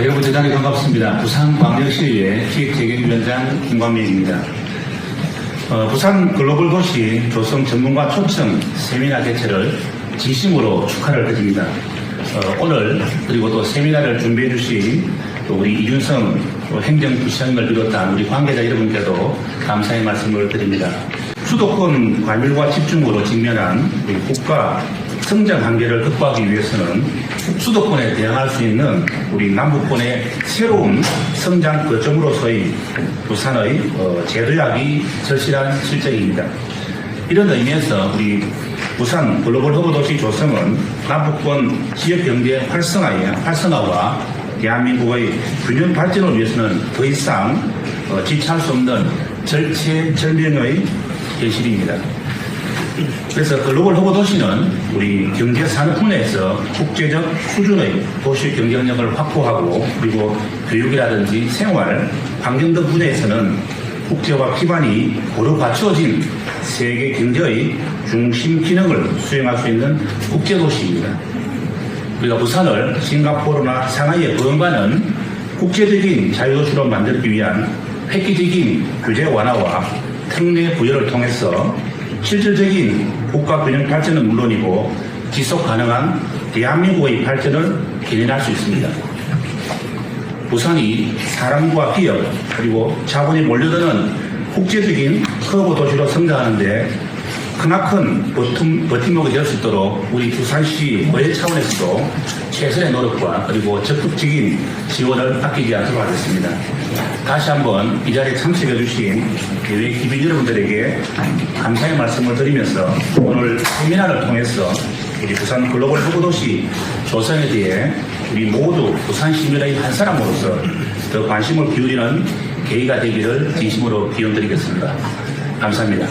아, 여러분 대단히 반갑습니다. 부산광역시의회 기획재경위원장 김광민입니다. 어, 부산 글로벌 도시 조성 전문가 초청 세미나 개최를 진심으로 축하를 드립니다. 어, 오늘 그리고 또 세미나를 준비해 주신 또 우리 이준성 또 행정부시장을 비롯한 우리 관계자 여러분께도 감사의 말씀을 드립니다. 수도권 과밀과 집중으로 직면한 국가 성장 한계를 극복하기 위해서는 수도권에 대응할 수 있는 우리 남부권의 새로운 성장 거점으로서의 부산의 어, 제도약이 절실한 실정입니다. 이런 의미에서 우리 부산 글로벌 허브 도시 조성은 남북권 지역 경제 활성화에 활성화와 대한민국의 균형 발전을 위해서는 더 이상 어, 지체할 수 없는 절체절명의 현실입니다. 그래서 글로벌 허브 도시는 우리 경제 산업 분야에서 국제적 수준의 도시 경쟁력을 확보하고 그리고 교육이라든지 생활, 환경 등 분야에서는 국제화 기반이 고루 갖추어진 세계 경제의 중심 기능을 수행할 수 있는 국제 도시입니다. 우리가 부산을 싱가포르나 상하이에 부응하는 국제적인 자유도시로 만들기 위한 획기적인 규제 완화와 특례 부여를 통해서 실질적인 국가 균형 발전은 물론이고 지속 가능한 대한민국의 발전을 견인할 수 있습니다. 부산이 사람과 기업 그리고 자본이 몰려드는 국제적인 허브 도시로 성장하는데 크나큰 버팀, 버팀목이 될 수 있도록 우리 부산시 의회 차원에서도 최선의 노력과 그리고 적극적인 지원을 아끼지 않도록 하겠습니다. 다시 한번 이 자리에 참석해 주신 대외 기빈 여러분들에게 감사의 말씀을 드리면서 오늘 세미나를 통해서 우리 부산 글로벌 허브도시 조성에 대해 우리 모두 부산 시민의 한 사람으로서 더 관심을 기울이는 계기가 되기를 진심으로 기원드리겠습니다. 감사합니다.